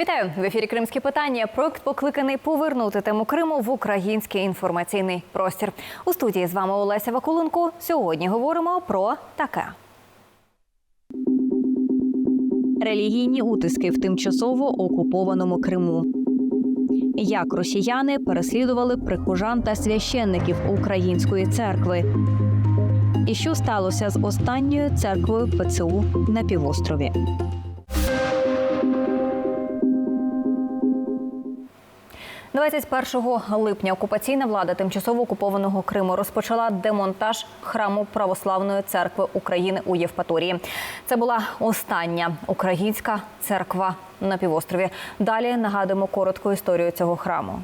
Вітаю в ефірі Кримські питання. Проект покликаний повернути тему Криму в український інформаційний простір. У студії з вами Олеся Вакуленко. Сьогодні говоримо про таке. Релігійні утиски в тимчасово окупованому Криму. Як росіяни переслідували прихожан та священників української церкви. І що сталося з останньою церквою ПЦУ на півострові? – 21 липня окупаційна влада тимчасово окупованого Криму розпочала демонтаж храму Православної церкви України у Євпаторії. Це була остання українська церква на півострові. Далі нагадуємо коротку історію цього храму.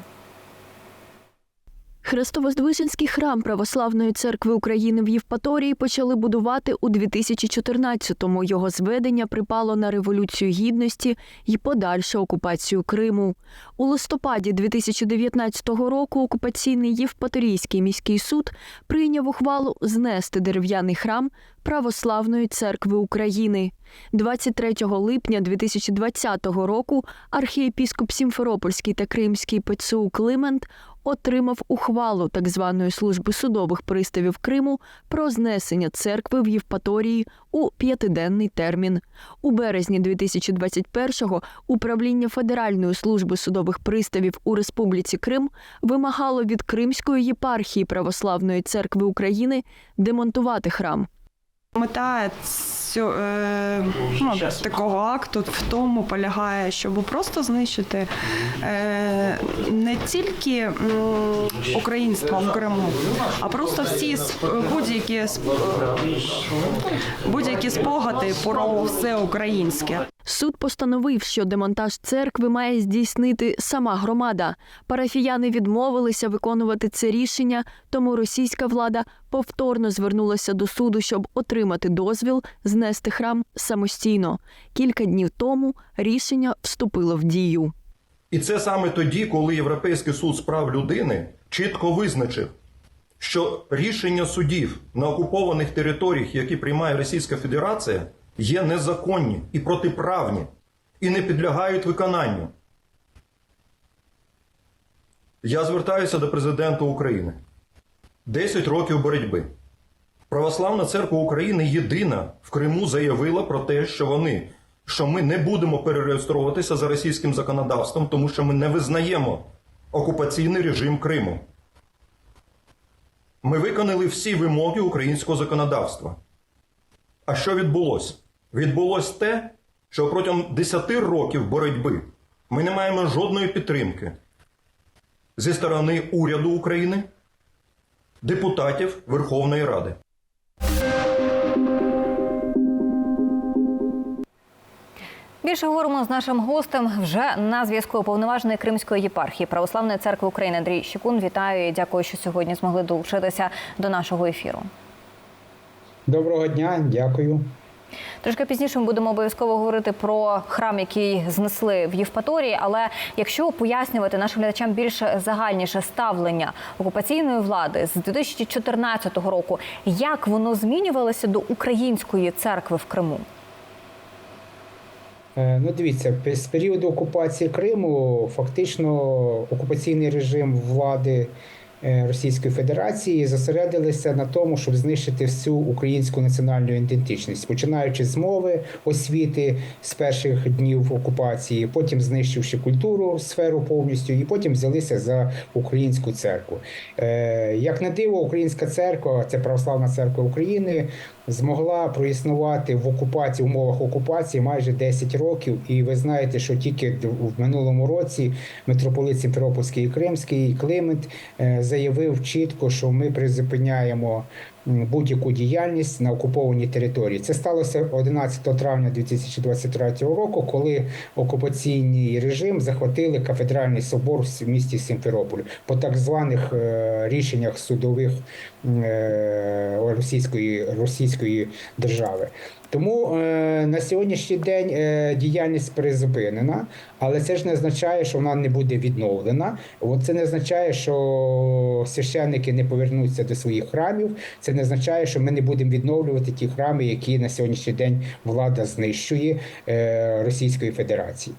Хрестовоздвиженський храм Православної церкви України в Євпаторії почали будувати у 2014-му. Його зведення припало на революцію гідності і подальшу окупацію Криму. У листопаді 2019 року окупаційний Євпаторійський міський суд прийняв ухвалу знести дерев'яний храм Православної церкви України. 23 липня 2020 року архієпіскоп Сімферопольський та Кримський ПЦУ Климент отримав ухвалу так званої служби судових приставів Криму про знесення церкви в Євпаторії у п'ятиденний термін. У березні 2021-го управління Федеральної служби судових приставів у Республіці Крим вимагало від Кримської єпархії Православної церкви України демонтувати храм. Мета цього, е, ну, такого акту в тому полягає, щоб просто знищити е, не тільки м, українство в Криму, а просто всі будь-які сп- будь-які спогади про все українське. Суд постановив, що демонтаж церкви має здійснити сама громада. Парафіяни відмовилися виконувати це рішення, тому російська влада повторно звернулася до суду, щоб отримати дозвіл знести храм самостійно. Кілька днів тому рішення вступило в дію. І це саме тоді, коли Європейський суд з прав людини чітко визначив, що рішення судів на окупованих територіях, які приймає Російська Федерація, є незаконні і протиправні, і не підлягають виконанню. Я звертаюся до президента України. 10 років боротьби. Православна церква України єдина в Криму заявила про те, що вони, що ми не будемо перереєструватися за російським законодавством, тому що ми не визнаємо окупаційний режим Криму. Ми виконали всі вимоги українського законодавства. А що відбулося? Відбулось те, що протягом 10 років боротьби ми не маємо жодної підтримки зі сторони уряду України, депутатів Верховної Ради. Більше говоримо з нашим гостем вже на зв'язку уповноваженої Кримської єпархії Православної церкви України Андрій Щекун. Вітаю і дякую, що сьогодні змогли долучитися до нашого ефіру. Доброго дня, дякую. Трошки пізніше ми будемо обов'язково говорити про храм, який знесли в Євпаторії. Але якщо пояснювати нашим глядачам більш загальніше ставлення окупаційної влади з 2014 року, як воно змінювалося до української церкви в Криму? Е, Ну, дивіться, з періоду окупації Криму фактично окупаційний режим влади Російської Федерації зосередилися на тому, щоб знищити всю українську національну ідентичність, починаючи з мови, освіти з перших днів окупації, потім знищивши культуру сферу повністю, і потім взялися за українську церкву. Е, Як не диво, українська церква, це православна церква України, змогла проіснувати в окупації в умовах окупації майже 10 років. І ви знаєте, що тільки в минулому році митрополит Сімферопольський і Кримський Климент е, заявив чітко, що ми призупиняємо будь-яку діяльність на окупованій території. Це сталося 11 травня 2023 року, коли окупаційний режим захватили кафедральний собор в місті Сімферополь по так званих е, рішеннях судових е, російської російської держави. Тому е, на сьогоднішній день е, діяльність призупинена, але це ж не означає, що вона не буде відновлена. От це не означає, що священники не повернуться до своїх храмів. Це не означає, що ми не будемо відновлювати ті храми, які на сьогоднішній день влада знищує е, Російської Федерації.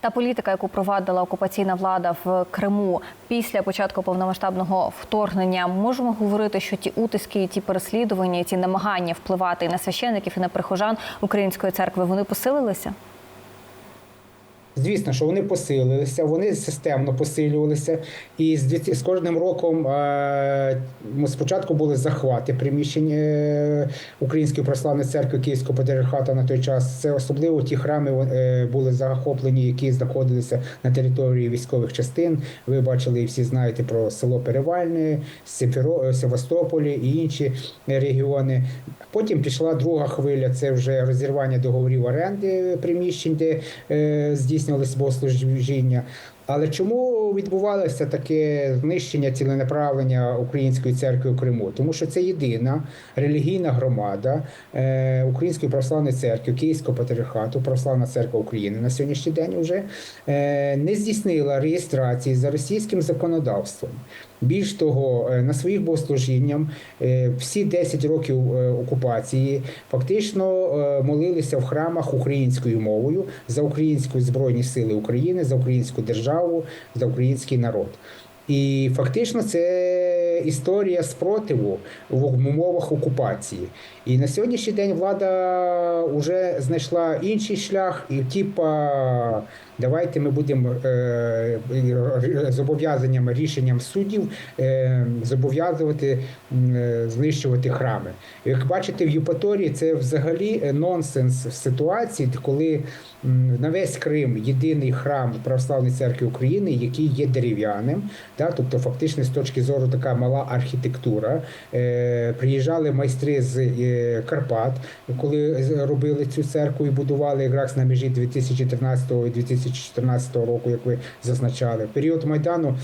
Та політика, яку провадила окупаційна влада в Криму після початку повномасштабного вторгнення, можемо говорити, що ті утиски, ті переслідування, ті намагання впливати і на священиків, і на прихожан української церкви, вони посилилися. Звісно, що вони посилилися, вони системно посилювалися. І з, кожним роком е, спочатку були захвати приміщень е, Української православної церкви Київського патріархату на той час. Це особливо ті храми е, були захоплені, які знаходилися на території військових частин. Ви бачили і всі знаєте про село Перевальне, Севастополі і інші регіони. Потім пішла друга хвиля, це вже розірвання договорів оренди приміщень, де здійснювалися богослужіння. Але чому відбувалося таке знищення ціленаправлення Української церкви у Криму? Тому що це єдина релігійна громада е, Української православної церкви, Київського патріархату, Православна церква України на сьогоднішній день вже е, не здійснила реєстрації за російським законодавством. Більш того, е, на своїх богослужіннях е, всі 10 років е, окупації фактично молилися в храмах українською мовою за українські збройні сили України, за українську державу, за український народ. І фактично це історія спротиву в умовах окупації. І на сьогоднішній день влада вже знайшла інший шлях, і типа давайте ми будемо е, зобов'язаннями рішенням суддів е, зобов'язувати е, знищувати храми. Як бачите, в Євпаторії це взагалі е, нонсенс в ситуації, коли на весь Крим єдиний храм Православної церкви України, який є дерев'яним, да, тобто фактично з точки зору така мала архітектура. Е, приїжджали майстри з е, Карпат, коли робили цю церкву і будували якраз на межі 2013 і 2014 року, як ви зазначали. В період Майдану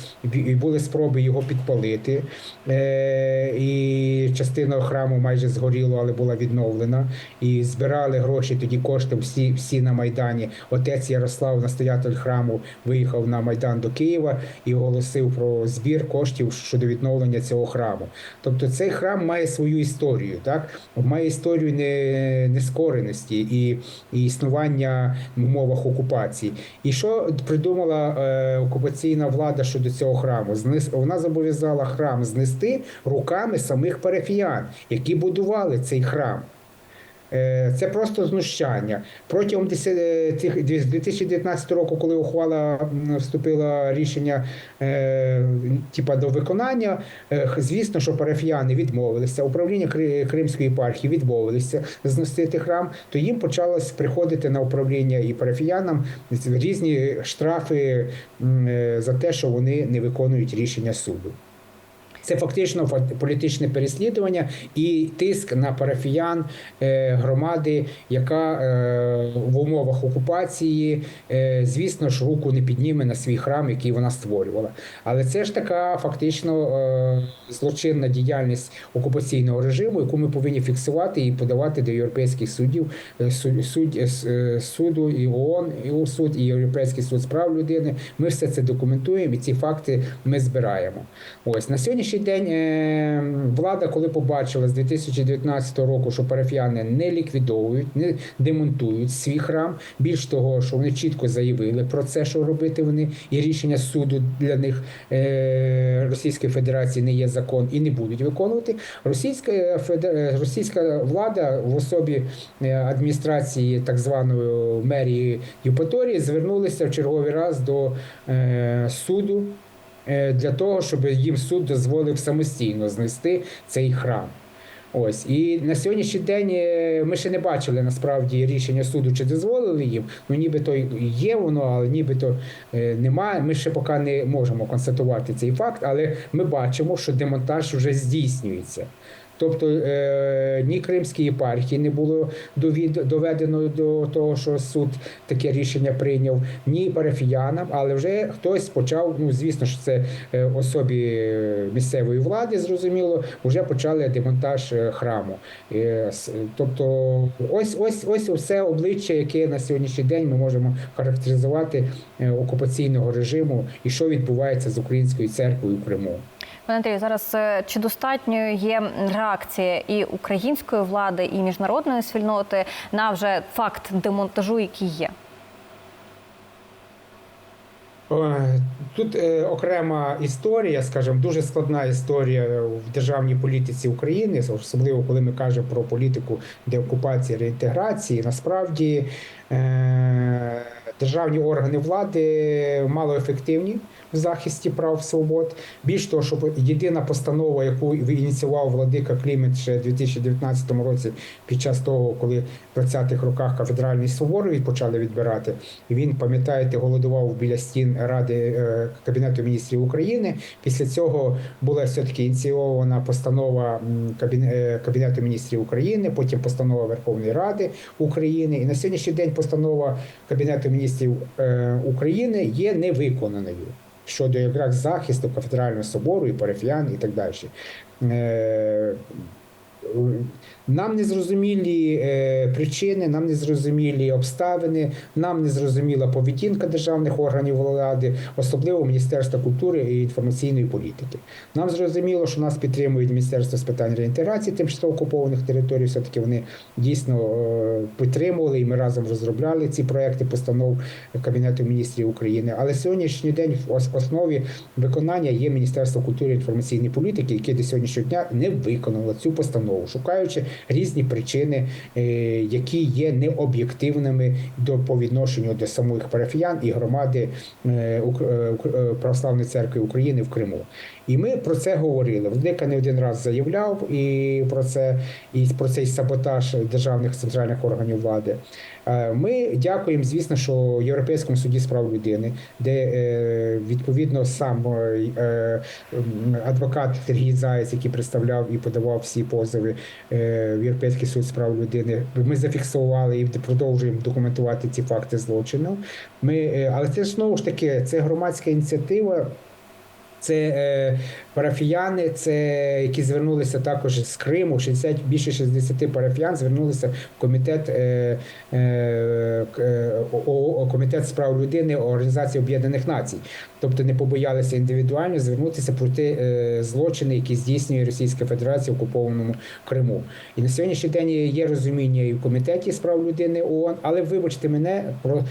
були спроби його підпалити. Е, і частина храму майже згоріло, але була відновлена. І збирали гроші, тоді кошти всі, всі на Майдані. Отець Ярослав, настоятель храму, виїхав на Майдан до Києва і оголосив про збір коштів щодо відновлення цього храму. Тобто цей храм має свою історію, так? має історію не, нескореності і, і існування в умовах окупації. І що придумала е, окупаційна влада щодо цього храму? Знес, вона зобов'язала храм знести руками самих парафіян, які будували цей храм. Е, Це просто знущання. Протягом е, цих 2019 року, коли ухвала вступила рішення е, типа до виконання, звісно, що парафіяни відмовилися, управління Кримської єпархії відмовилися зносити храм, то їм почалось приходити на управління і парафіянам різні штрафи за те, що вони не виконують рішення суду. Це фактично фа- політичне переслідування і тиск на парафіян е, громади, яка е, в умовах окупації, е, звісно ж, руку не підніме на свій храм, який вона створювала. Але це ж така фактично злочинна діяльність окупаційного режиму, яку ми повинні фіксувати і подавати до європейських суддів, е, суд, суду і ООН, і суд, і Європейський суд з прав людини. Ми все це документуємо і ці факти ми збираємо. Ось на сьогоднішній день е, влада, коли побачила з 2019 року, що парафіяни не ліквідовують, не демонтують свій храм. Більш того, що вони чітко заявили про це, що робити вони, і рішення суду для них е, Російської Федерації не є закон і не будуть виконувати. Російська Російська влада в особі е, адміністрації так званої мерії Євпаторії звернулися в черговий раз до е, суду е, для того, щоб їм суд дозволив самостійно знести цей храм. Ось і на сьогоднішній день е, ми ще не бачили насправді рішення суду, чи дозволили їм. Ну нібито є воно, але нібито е, немає. Ми ще поки не можемо констатувати цей факт, але ми бачимо, що демонтаж вже здійснюється. Тобто е, ні Кримській єпархії не було довід- доведено до того, що суд таке рішення прийняв, ні парафіянам, але вже хтось почав. Ну звісно, що це е, особі місцевої влади, зрозуміло, вже почали демонтаж е, храму. Тобто, ось ось ось все обличчя, яке на сьогоднішній день ми можемо характеризувати окупаційного режиму і що відбувається з українською церквою в Криму. Пане Андрію, зараз е, чи достатньою є реакція і української влади, і міжнародної спільноти на вже факт демонтажу, який є? Е, Тут е, окрема історія, скажімо, дуже складна історія в державній політиці України, особливо коли ми кажемо про політику деокупації реінтеграції. Насправді державні органи влади малоефективні в захисті прав свобод. Більш того, що єдина постанова, яку ініціював владика Клімент ще в 2019 році, під час того, коли в 20-х роках кафедральний собор від- почали відбирати, і він, пам'ятаєте, голодував біля стін Ради е, Кабінету міністрів України. Після цього була все-таки ініційована постанова е, Кабінету міністрів України, потім постанова Верховної Ради України. І на сьогоднішній день постанова Кабінету міністрів е, України є невиконаною щодо якраз захисту кафедрального собору і парафіян і так далі. Нам не зрозумілі е, причини, нам не зрозумілі обставини, нам не зрозуміла поведінка державних органів влади, особливо Міністерства культури і інформаційної політики. Нам зрозуміло, що нас підтримують Міністерство з питань реінтеграції тимчасово окупованих територій. Все таки вони дійсно е, підтримували, і ми разом розробляли ці проекти постанов Кабінету міністрів України. Але сьогоднішній день в основі виконання є Міністерство культури і інформаційної політики, яке до сьогоднішнього дня не виконало цю постанову, шукаючи різні причини, е, які є необ'єктивними до по відношенню до самих парафіян і громади е, е, Православної церкви України в Криму. І ми про це говорили. Владика не один раз заявляв і про це, і про цей саботаж державних центральних органів влади. Ми дякуємо, звісно, що Європейському суді з прав людини, де відповідно сам адвокат Сергій Заєць, який представляв і подавав всі позови е, в Європейський суд з прав людини. Ми зафіксували і продовжуємо документувати ці факти злочину. Ми, е, але це знову ж таки це громадська ініціатива. Це е, парафіяни, це які звернулися також з Криму. 60, більше 60 парафіян звернулися в комітет, е, е, е, комітет з прав людини Організації Об'єднаних Націй. Тобто не побоялися індивідуально звернутися проти е, злочини, які здійснює Російська Федерація в окупованому Криму. І на сьогоднішній день є розуміння і в комітеті з прав людини ООН, але вибачте мене про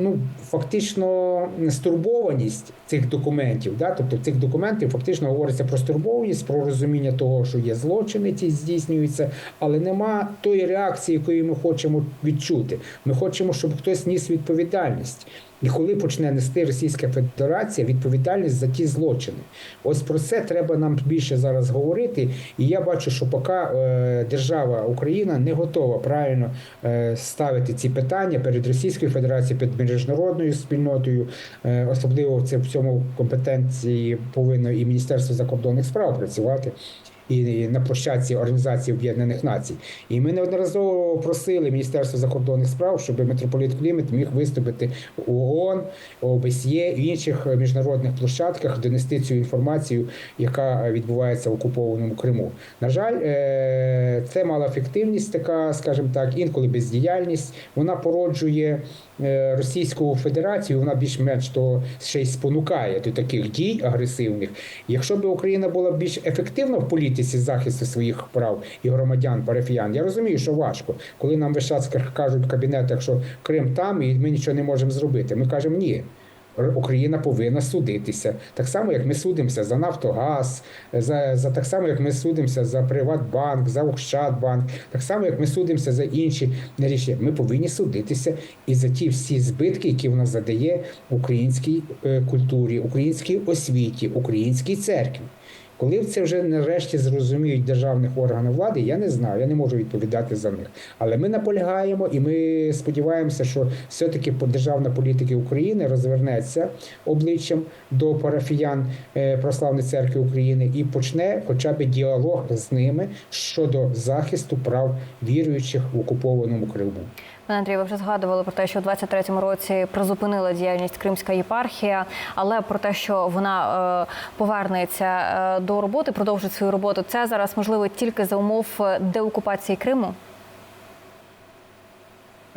ну, фактично стурбованість цих документів. Да? Тобто цих документів фактично говориться про стурбованість, про розуміння того, що є злочини, ті здійснюються, але нема тої реакції, якої ми хочемо відчути. Ми хочемо, щоб хтось ніс відповідальність. І коли почне нести Російська Федерація відповідальність за ті злочини, ось про це треба нам більше зараз говорити. І я бачу, що поки е, держава Україна не готова правильно е, ставити ці питання перед Російською Федерацією, перед міжнародною спільнотою, е, особливо це в цьому компетенції повинно і Міністерство закордонних справ працювати. І на площадці Організації Об'єднаних Націй. І ми неодноразово просили Міністерство закордонних справ, щоб митрополіт Клімет міг виступити у ООН, ОБСЄ і інших міжнародних площадках, донести цю інформацію, яка відбувається в окупованому Криму. На жаль, е, це мала ефективність, така, скажімо так, інколи бездіяльність. Вона породжує е, Російську Федерацію, вона більш-менш того ще й спонукає до таких дій агресивних. Якщо б Україна була більш ефективна в політиці захисту своїх прав і громадян, парафіян, я розумію, що важко, коли нам час кажуть в кабінетах, що Крим там і ми нічого не можемо зробити. Ми кажемо ні. Україна повинна судитися. Так само, як ми судимося за Нафтогаз, за, за так само, як ми судимося за Приватбанк, за Ощадбанк, так само, як ми судимося за інші рішення. Ми повинні судитися і за ті всі збитки, які вона задає українській е, культурі, українській освіті, українській церкві. Коли це вже нарешті зрозуміють державних органів влади, я не знаю, я не можу відповідати за них. Але ми наполягаємо і ми сподіваємося, що все-таки державна політика України розвернеться обличчям до парафіян е, Православної церкви України і почне хоча б діалог з ними щодо захисту прав віруючих в окупованому Криму. Пане Андрій, ви вже згадували про те, що у 23-му році призупинила діяльність Кримська єпархія, але про те, що вона е, повернеться е, до роботи, продовжить свою роботу. Це зараз можливо тільки за умов е, деокупації Криму.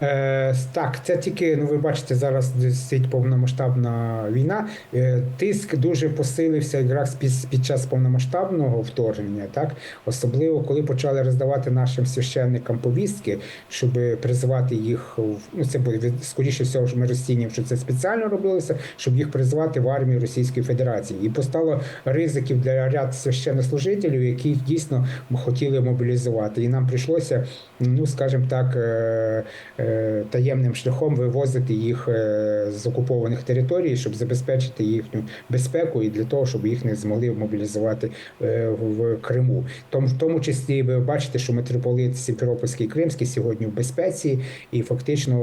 Е, так, це тільки, ну ви бачите, зараз досить повномасштабна війна. Е, тиск дуже посилився якраз під, під час повномасштабного вторгнення, так особливо коли почали роздавати нашим священникам повістки, щоб призивати їх в ну це буде скоріше всього, ж ми розцінюємо, що це спеціально робилося, щоб їх призвати в армію Російської Федерації. І постало ризиків для ряд священнослужителів, яких дійсно хотіли мобілізувати. І нам прийшлося, ну скажімо так, е, е, таємним шляхом вивозити їх е, з окупованих територій, щоб забезпечити їхню безпеку і для того, щоб їх не змогли мобілізувати е, в Криму. Тому в тому числі ви бачите, що митрополит Сімферопольський Кримський сьогодні в безпеці, і фактично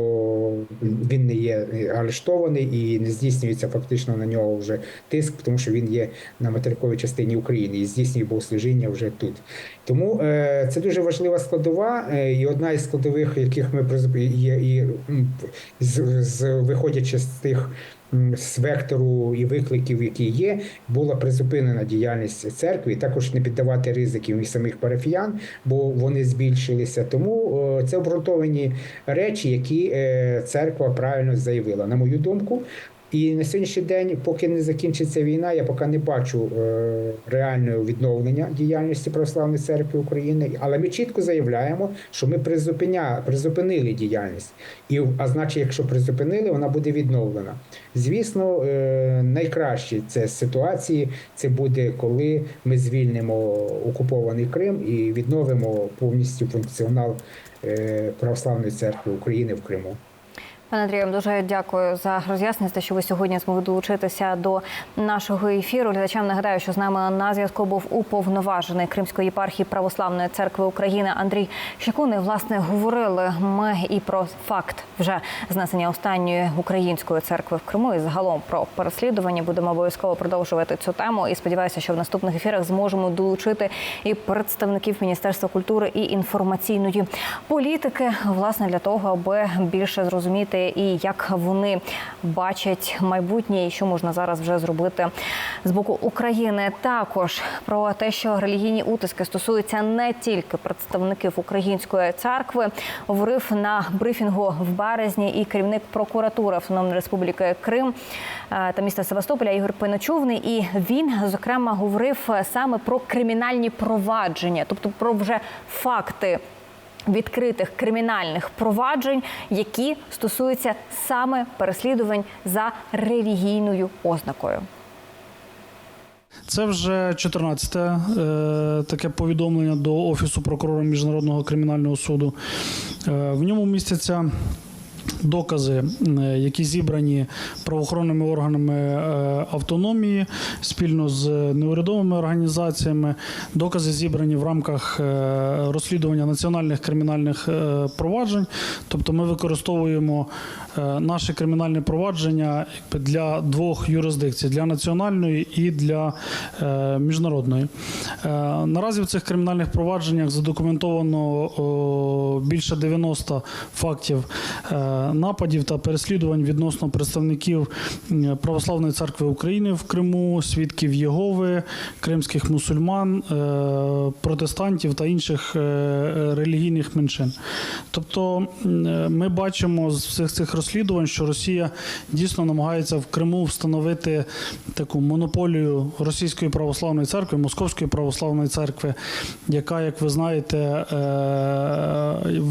він не є арештований і не здійснюється фактично на нього вже тиск, тому що він є на материковій частині України і здійснює богослужіння вже тут. Тому е, це дуже важлива складова, і одна із складових, яких ми є, і з, з виходячи з тих з вектору і викликів, які є, була призупинена діяльність церкви, і також не піддавати ризиків і самих парафіян, бо вони збільшилися. Тому це обґрунтовані речі, які е, церква правильно заявила, на мою думку. І на сьогоднішній день, поки не закінчиться війна, я поки не бачу е, реального відновлення діяльності Православної церкви України. Але ми чітко заявляємо, що ми призупинили діяльність. І, а значить, якщо призупинили, вона буде відновлена. Звісно, е, найкраще це ситуації це буде, коли ми звільнимо окупований Крим і відновимо повністю функціонал е, Православної церкви України в Криму. Пане Андрію, дуже дякую за роз'яснення, що ви сьогодні змогли долучитися до нашого ефіру. Глядачам нагадаю, що з нами на зв'язку був уповноважений Кримської єпархії Православної церкви України Андрій Щекун. І, власне, говорили ми і про факт вже знесення останньої української церкви в Криму і загалом про переслідування. Будемо обов'язково продовжувати цю тему. І сподіваюся, що в наступних ефірах зможемо долучити і представників Міністерства культури і інформаційної політики, власне, для того, аби більше зрозуміти і як вони бачать майбутнє, і що можна зараз вже зробити з боку України. Також про те, що релігійні утиски стосуються не тільки представників української церкви, говорив на брифінгу в березні і керівник прокуратури Автономної Республіки Крим е, та міста Севастополя Ігор Пиночувний. І він зокрема говорив саме про кримінальні провадження, тобто про вже факти відкритих кримінальних проваджень, які стосуються саме переслідувань за релігійною ознакою. Це вже 14-те е, таке повідомлення до Офісу прокурора Міжнародного кримінального суду. Е, в ньому містяться. Докази, е, які зібрані правоохоронними органами е, автономії спільно з неурядовими організаціями, докази зібрані в рамках е, розслідування національних кримінальних проваджень. Тобто ми використовуємо наше кримінальне провадження для двох юрисдикцій для національної і для е, міжнародної. Е, наразі в цих кримінальних провадженнях задокументовано більше 90 фактів е, нападів та переслідувань відносно представників Православної церкви України в Криму, свідків Єгови, кримських мусульман, е, протестантів та інших е, е, релігійних меншин. Тобто е, ми бачимо з всіх цих розслідувань, що Росія дійсно намагається в Криму встановити таку монополію Російської православної церкви, Московської православної церкви, яка, як ви знаєте, е,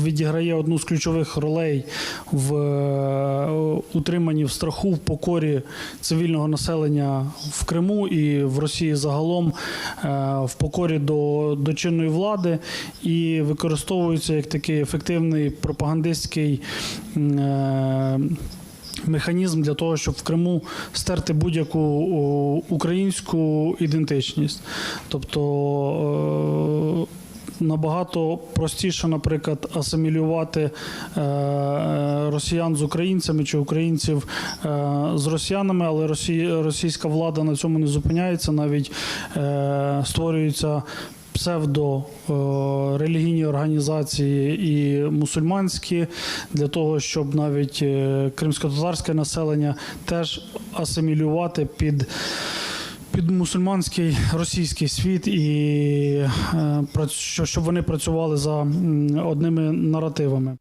відіграє одну з ключових ролей в е, утриманні в страху, в покорі цивільного населення в Криму і в Росії загалом е, в покорі до, до чинної влади і використовується як такий ефективний пропагандистський. Е, Механізм для того, щоб в Криму стерти будь-яку українську ідентичність. Тобто е, набагато простіше, наприклад, асимілювати е, росіян з українцями чи українців з росіянами, але російська влада на цьому не зупиняється, навіть створюються. Псевдо е, організації і мусульманські для того, щоб навіть е, кримсько-татарське населення теж асимілювати під під мусульманський російський світ і е, що- щоб вони працювали за одними наративами.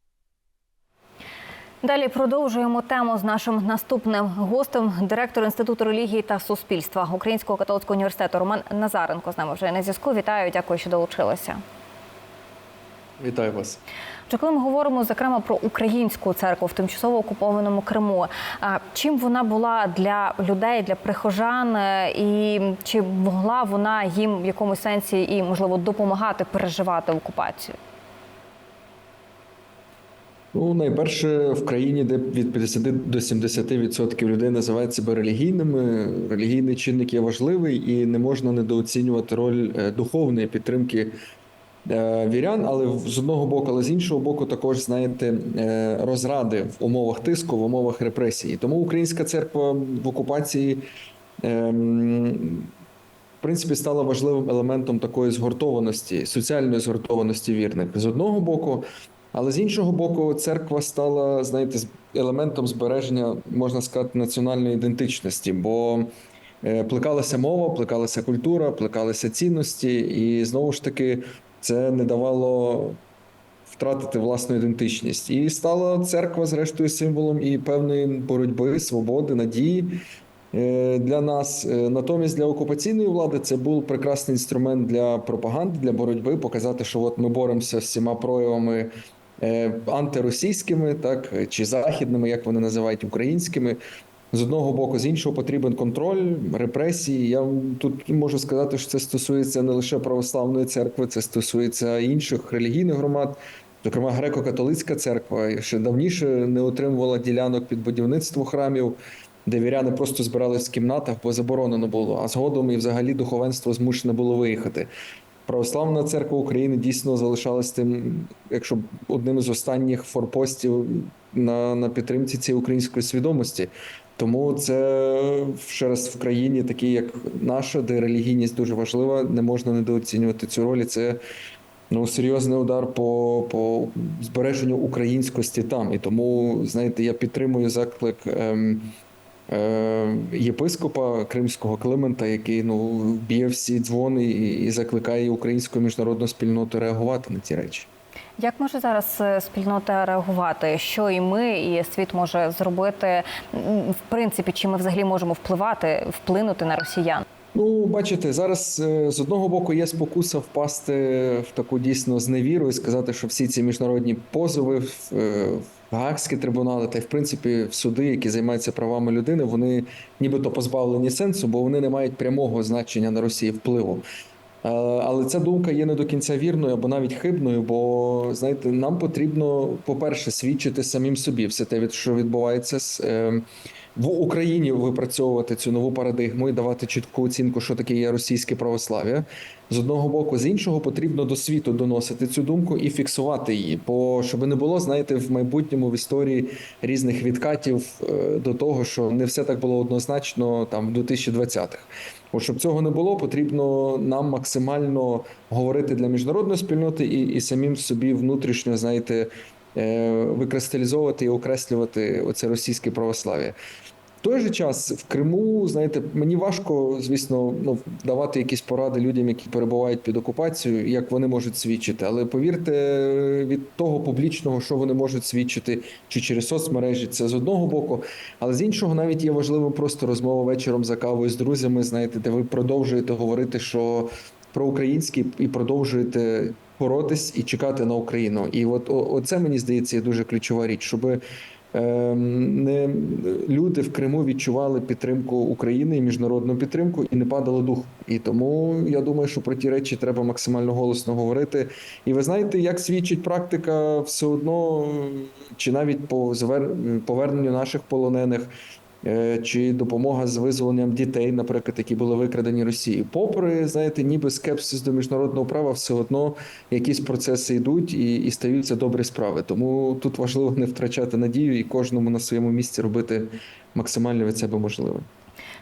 Далі продовжуємо тему з нашим наступним гостем, директор інституту релігії та суспільства Українського католицького університету Роман Назаренко з нами вже на зв'язку. Вітаю, дякую, що долучилися. Вітаю вас. Чи коли ми говоримо зокрема про українську церкву в тимчасово окупованому Криму, чим вона була для людей, для прихожан, е, і чи могла вона їм в якомусь сенсі і можливо допомагати переживати окупацію? Ну, найперше, в країні, де від 50 до 70% людей називають себе релігійними, релігійний чинник є важливий і не можна недооцінювати роль е, духовної підтримки е, вірян, але з одного боку, але з іншого боку, також знаєте, е, розради в умовах тиску, в умовах репресії. Тому українська церква в окупації. ем, В принципі, стала важливим елементом такої згуртованості, соціальної згуртованості вірних з одного боку, але з іншого боку, церква стала, знаєте, елементом збереження, можна сказати, національної ідентичності, бо е, плекалася мова, плекалася культура, плекалися цінності, і знову ж таки це не давало втратити власну ідентичність. І стала церква, зрештою, символом і певної боротьби, свободи, надії е, для нас. Е, Натомість для окупаційної влади це був прекрасний інструмент для пропаганди, для боротьби, показати, що от ми боремося з всіма проявами. Е, Антиросійськими, так чи західними, як вони називають українськими, з одного боку, з іншого потрібен контроль, репресії. Я тут можу сказати, що це стосується не лише православної церкви, це стосується інших релігійних громад. Зокрема, греко-католицька церква ще давніше не отримувала ділянок під будівництво храмів, де віряни просто збирались в кімнатах, бо заборонено було. А згодом і взагалі духовенство змушене було виїхати. Православна церква України дійсно залишалась тим, якщо одним з останніх форпостів на, на підтримці цієї української свідомості. Тому це ще раз в країні, такій як наша, де релігійність дуже важлива, не можна недооцінювати цю роль. Це ну серйозний удар по, по збереженню українськості там. І тому, знаєте, я підтримую заклик. Ем, Єпископа Кримського Климента, який ну б'є всі дзвони і, закликає українську міжнародну спільноту реагувати на ці речі. Як може зараз е, спільнота реагувати? Що і ми, і світ може зробити? В принципі, чи ми взагалі можемо впливати, вплинути на росіян? Ну, бачите, зараз е, з одного боку є спокуса впасти в таку дійсно зневіру і сказати, що всі ці міжнародні позови е, в Гаагські трибунали та й в принципі суди, які займаються правами людини, вони нібито позбавлені сенсу, бо вони не мають прямого значення на Росії впливу. Е, Але ця думка є не до кінця вірною або навіть хибною, бо знаєте, нам потрібно, по-перше, свідчити самим собі все те, що відбувається з. В Україні випрацьовувати цю нову парадигму і давати чітку оцінку, що таке є російське православ'я. З одного боку, з іншого потрібно до світу доносити цю думку і фіксувати її. Бо щоб не було, знаєте, в майбутньому в історії різних відкатів е, до того, що не все так було однозначно там в 2020-х. От щоб цього не було, потрібно нам максимально говорити для міжнародної спільноти і, і самим собі внутрішньо, знаєте, викристалізовувати і окреслювати оце російське православ'я. В той же час в Криму, знаєте, мені важко, звісно, ну, давати якісь поради людям, які перебувають під окупацією, як вони можуть свідчити. Але повірте, від того публічного, що вони можуть свідчити, чи через соцмережі, це з одного боку. Але з іншого, навіть є важливим просто розмова вечором за кавою з друзями, знаєте, де ви продовжуєте говорити, що про українське і продовжуєте боротись і чекати на Україну. І от о- оце мені здається дуже ключова річ, щоб не люди в Криму відчували підтримку України і міжнародну підтримку і не падали дух. І тому я думаю, що про ті речі треба максимально голосно говорити. І ви знаєте, як свідчить практика, все одно чи навіть по поверненню наших полонених. Е, Чи допомога з визволенням дітей, наприклад, які були викрадені Росії. попри знаєте, ніби скепсис до міжнародного права, все одно якісь процеси йдуть і, і стаються добрі справи. Тому тут важливо не втрачати надію і кожному на своєму місці робити максимально від себе можливе.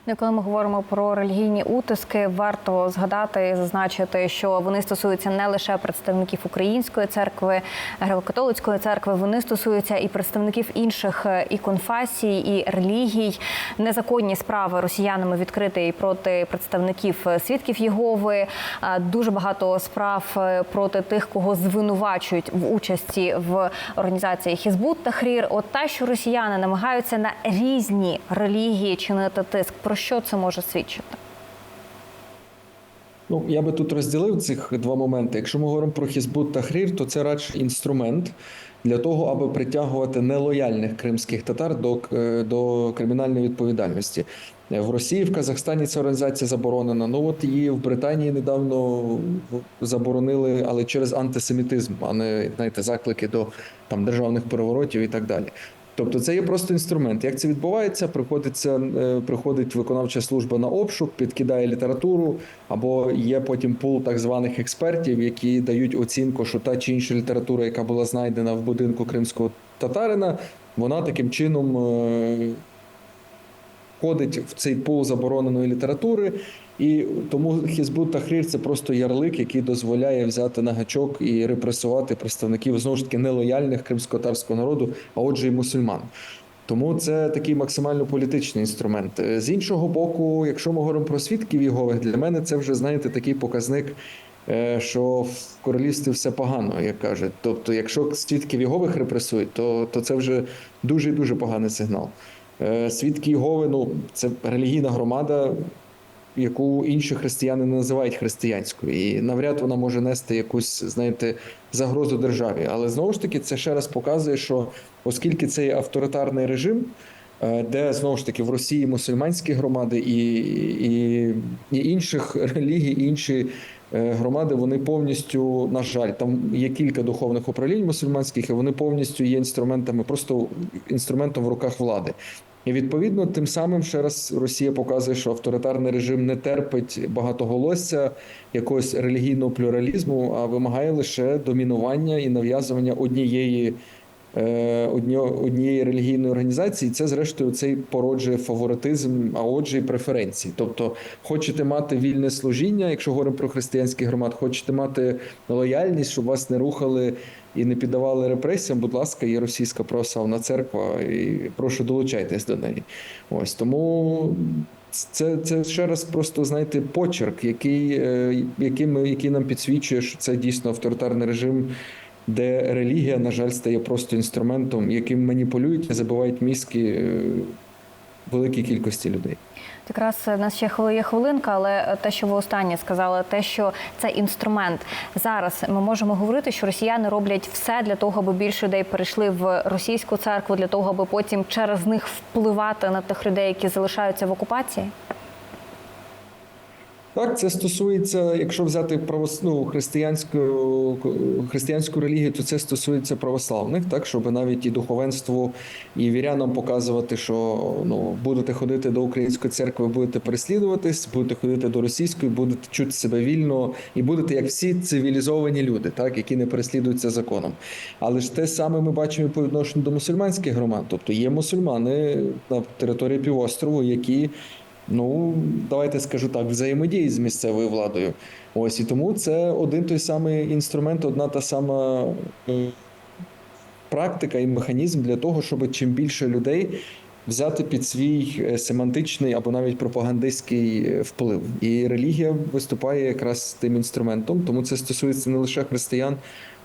Ну, коли ми говоримо про релігійні утиски, варто згадати і зазначити, що вони стосуються не лише представників української церкви, греко-католицької церкви, вони стосуються і представників інших е, і конфесій, і релігій. Незаконні справи росіянами відкриті і проти представників е, свідків Єгови. Е, Дуже багато справ проти тих, кого звинувачують в участі в організації Хізбут та Хрір. От та, що росіяни намагаються на різні релігії чинити тиск. Про що це може свідчити? Ну, я би тут розділив цих два моменти. Якщо ми говоримо про Хізбут та Хрір, то це радше інструмент для того, аби притягувати нелояльних кримських татар до, е, до кримінальної відповідальності. Е, В Росії, в Казахстані ця організація заборонена. Ну от її в Британії недавно заборонили, але через антисемітизм, а не знаєте, заклики до там державних переворотів і так далі. Тобто це є просто інструмент. Як це відбувається? Приходиться, е, приходить виконавча служба на обшук, підкидає літературу, або є потім пул так званих експертів, які дають оцінку, що та чи інша література, яка була знайдена в будинку кримського татарина, вона таким чином е, входить в цей пул забороненої літератури. І тому Хізбут Тахрір це просто ярлик, який дозволяє взяти на гачок і репресувати представників знову ж таки нелояльних кримсько-татарського народу, а отже, і мусульман. Тому це такий максимально політичний інструмент. З іншого боку, якщо ми говоримо про свідків Єгових, для мене це вже знаєте такий показник, е, що в королівстві все погано, як кажуть. Тобто, якщо свідків Єгових репресують, то, то це вже дуже дуже поганий сигнал. Е, Свідки Єгови, ну це релігійна громада, яку інші християни не називають християнською, і навряд вона може нести якусь, знаєте, загрозу державі. Але знову ж таки, це ще раз показує, що оскільки це є авторитарний режим, е, де знову ж таки в Росії мусульманські громади і, і, і інших релігій, інші е, громади, вони повністю, на жаль, там є кілька духовних управлінь мусульманських, і вони повністю є інструментами, просто інструментом в руках влади. І відповідно, тим самим ще раз Росія показує, що авторитарний режим не терпить багатоголосся якогось релігійного плюралізму, а вимагає лише домінування і нав'язування однієї, е, однієї релігійної організації. Це, зрештою, цей породжує фаворитизм, а отже, і преференції. Тобто, хочете мати вільне служіння, якщо говоримо про християнський громад, хочете мати лояльність, щоб вас не рухали і не піддавали репресіям, будь ласка, є російська православна церква, і прошу долучайтесь до неї. Ось тому. Це, це ще раз просто знаєте почерк, який, е, який, ми, який нам підсвічує, що це дійсно авторитарний режим, де релігія, на жаль, стає просто інструментом, яким маніпулюють забивають мізки е, великій кількості людей. Якраз у нас ще є хвилинка, але те, що ви останнє сказали, те, що це інструмент. Зараз ми можемо говорити, що росіяни роблять все для того, аби більше людей перейшли в російську церкву, для того, аби потім через них впливати на тих людей, які залишаються в окупації. Так, це стосується, якщо взяти ну, християнську, християнську релігію, то це стосується православних, так, щоб навіть і духовенству, і вірянам показувати, що ну, будете ходити до української церкви, будете переслідуватись, будете ходити до російської, будете чути себе вільно і будете як всі цивілізовані люди, так, які не переслідуються законом. Але ж те саме ми бачимо по відношенню до мусульманських громад. Тобто є мусульмани на території півострову, які Ну, давайте скажу так, взаємодіють з місцевою владою. Ось і тому це один той самий інструмент, одна та сама е, практика і механізм для того, щоб чим більше людей взяти під свій е, семантичний або навіть пропагандистський е, вплив. І релігія виступає якраз тим інструментом, тому це стосується не лише християн.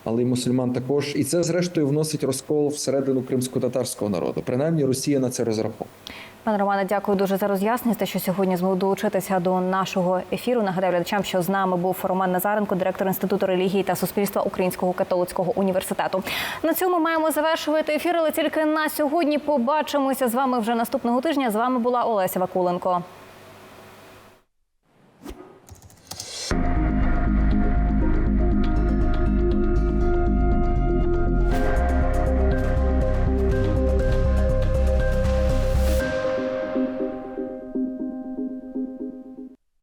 Але й мусульман також, і це зрештою вносить розкол всередину кримсько-татарського народу. Принаймні Росія на це розраховує. Пане Романе, дякую дуже за роз'яснення, що сьогодні змогли долучитися до нашого ефіру. Нагадаю глядачам, що з нами був Роман Назаренко, директор інституту релігії та суспільства Українського католицького університету. На цьому маємо завершувати ефір, але тільки на сьогодні побачимося з вами вже наступного тижня. З вами була Олеся Вакуленко.